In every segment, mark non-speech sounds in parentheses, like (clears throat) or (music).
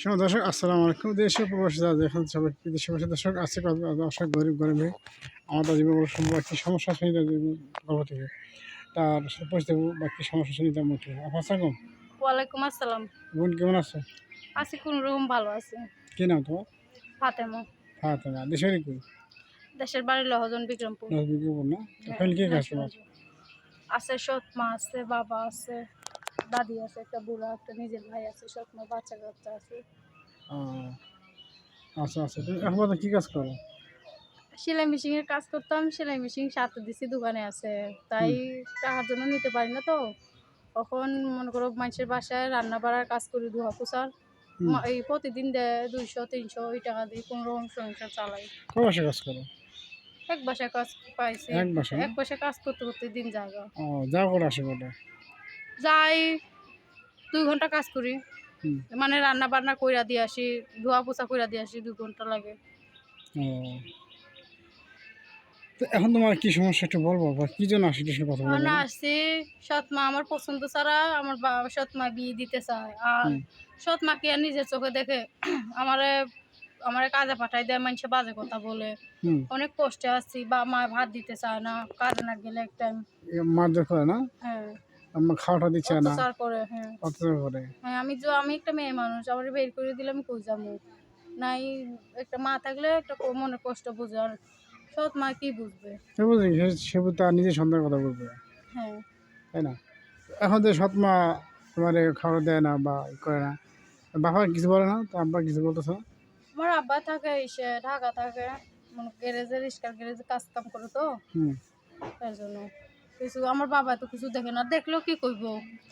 শোনো দর্শক আসসালামু আলাইকুম। দেশে প্রবাসী যারা দেখেন সবাই বিদেশে বসে? দর্শক আছে দর্শক গরিব গরিবে আমাদের জীবন বড় সম্ভব একটি সমস্যা শুনি তার থেকে। তার পরিচিত বা কি সমস্যা শুনি তার মুখে আসসালাম ওয়ালাইকুম আসসালাম। বোন কেমন আছো? আছি কোন রকম ভালো আছে। কি নাম তোমার? ফাতেমা। হ্যাঁ তোমার দেশের কি দেশের বাড়ি লহজন বিক্রমপুর। বিজ্ঞাপন না? ফ্যামিলি কে কাজ তোমার আছে সৎ মা আছে বাবা আছে। দাদি আছে একটা বুড়া একটা নিজের ভাই আছে মা বাচ্চা কাচ্চা আছে। আচ্ছা আচ্ছা এখন পর্যন্ত কি কাজ করো? সেলাই মেশিন এর কাজ করতাম সেলাই মেশিন সাথে দিছি দোকানে আছে। তাই টাকার জন্য নিতে পারি না তো। তখন মনে করো মানুষের বাসায় রান্না বাড়ার কাজ করি ধোয়া। মা- এই প্রতিদিন দেয় দুইশো তিনশো ওই টাকা দিয়ে কোনো রকম সংসার চালাই। কাজ করো? এক বাসায় কাজ পাইছি। এক বাসায় এক বাসায় কাজ করতে করতে দিন যাবে ও যা করে আসে বলে যাই দুই ঘণ্টা কাজ করি। মানে রান্না বান্না কইরা দিয়ে আসি ধোয়া পোছা কইরা দিয়ে আসি দুই ঘণ্টা লাগে। তো এখন তোমার কি সমস্যা একটু বলব? বা কি জন্য আসি একটু কথা বলব? না আসছি। সৎ মা আমার পছন্দ ছাড়া আমার বাবা সৎ মা বিয়ে দিতে চায়। আর। সৎ মা কি আর নিজের চোখে দেখে? (clears throat) আমারে আমারে কাজে পাঠাই দেয় মানুষে বাজে কথা বলে। অনেক কষ্টে আসছি বা মা ভাত দিতে চায় না কাজে না গেলে এক টাইম মারধর করে না? হ্যাঁ। আমার খাওয়াটা দিচ্ছে না। অত্যাচার করে হ্যাঁ। অত্যাচার করে। হ্যাঁ আমি যে আমি একটা মেয়ে মানুষ আমার বের করে দিলে আমি কই যাব? নাই একটা মা থাকলে একটা মনে কষ্ট বুঝে আর সৎ মা কি বুঝবে? সে বুঝলি সে- তার নিজের সন্তানের কথা বলবে। হ্যাঁ। তাই না? এখন তো সৎমা তোমার খাবার দেয় না বা করে না। বাবা কিছু বলে না? তো আব্বা কিছু বলতেছ আমার আব্বা থাকে এসে ঢাকা থাকে মানে গ্যারেজে রিক্সার গ্যারেজে কাজ কাম করে তো। হুম। তার জন্য। কিছু আমার বাবা তো কিছু দেখে না দেখলেও কি করব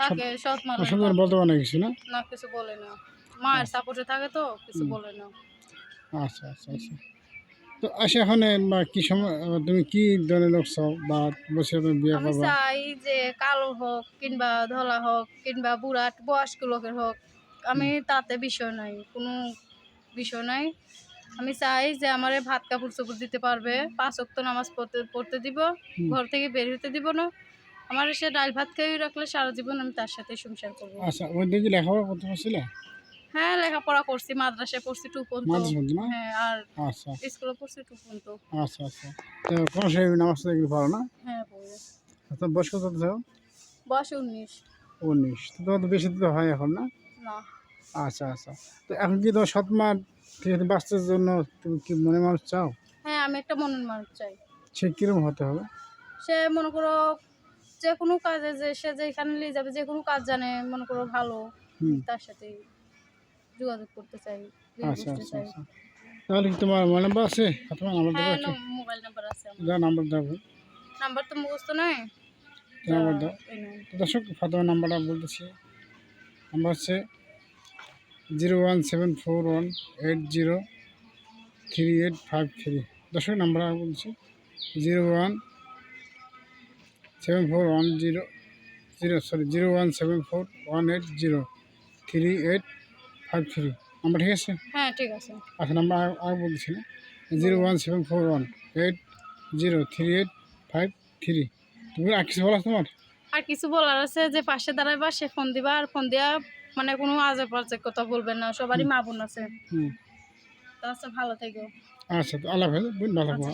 তাকে সৎ মানুষ বলতে পারে না কিছু না? না কিছু বলে না। মায়ের সাপোর্টে থাকে তো কিছু বলে না। আচ্ছা আচ্ছা আচ্ছা। তো আসে এখন কি সময় তুমি কি ধরনের লোক চাও? বা বসে তুমি বিয়ে আমি চাই যে কালো হোক কিংবা ধলা হোক কিংবা বুড়া বয়স্ক লোকের হোক। আমি তাতে বিষয় নাই কোনো বিষয় নাই। আমি চাই যে আমার ভাত কাপড় চোপড় দিতে পারবে। পাঁচ অক্ত নামাজ পড়তে পড়তে দিব ঘর থেকে বের হতে দিব না। আমার সে ডাল ভাত খেয়ে রাখলে সারা জীবন আমি তার সাথে সংসার করব। আচ্ছা ওই দিকে লেখাপড়া করতে পারছিলে? হ্যাঁ লেখাপড়া করছি মাদ্রাসায় পড়ছি টু পর্যন্ত? হ্যাঁ আর আচ্ছা। স্কুলে পড়ছি টু পর্যন্ত। আচ্ছা আচ্ছা। তো কোনো সময় নামাজ তো এগুলো পারো না? হ্যাঁ পড়ে বয়স কত চাও বয়স উনিশ। উনিশ। তো তোমার বেশি তো হয় এখন না? না। আচ্ছা আচ্ছা। তো এখন কি তোমার ঠিক আছে বাঁচার জন্য তুমি কি মনে মানুষ চাও? হ্যাঁ আমি একটা মনের মানুষ চাই। সে কীরকম হতে হবে? সে মনে করো যে কোনো কাজে যে সে যেখানে নিয়ে যাবে যে কোনো কাজ জানে মনে করো ভালো। তার সাথে যোগাযোগ করতে চাই আচ্ছা আচ্ছা আচ্ছা। তাহলে কি তোমার মোবাইল নাম্বার আছে? তোমার নাম্বার দেবো হ্যাঁ মোবাইল নাম্বার আছে আমার। নাম্বার দেবো নাম্বার তো মুখস্থ নয়। নাম্বার দাও। দর্শক ফাতেমার নাম্বারটা বলতেছি। নাম্বার হচ্ছে zero one seven four one eight zero three eight five three. দর্শক নাম্বার আমি বলছি। Zero one seven four one zero zero sorry zero one seven four one eight zero three eight five three. Number ঠিক আছে? হ্যাঁ ঠিক আছে। আচ্ছা number আর বলছি না। Zero one seven four one eight zero three eight five three. তুমি আর কিছু বলা তোমার? আর কিছু বলার আছে যে পাশে দাঁড়াইবা সে ফোন দিবা আর ফোন দিয়া মানে কোনো আজে পারচে কথা বলবেন না সবারই মা বোন আছে। আচ্ছা ভালো থেকো। আচ্ছা আল্লাহ ভালো বুঝ ভালো আল্লাহ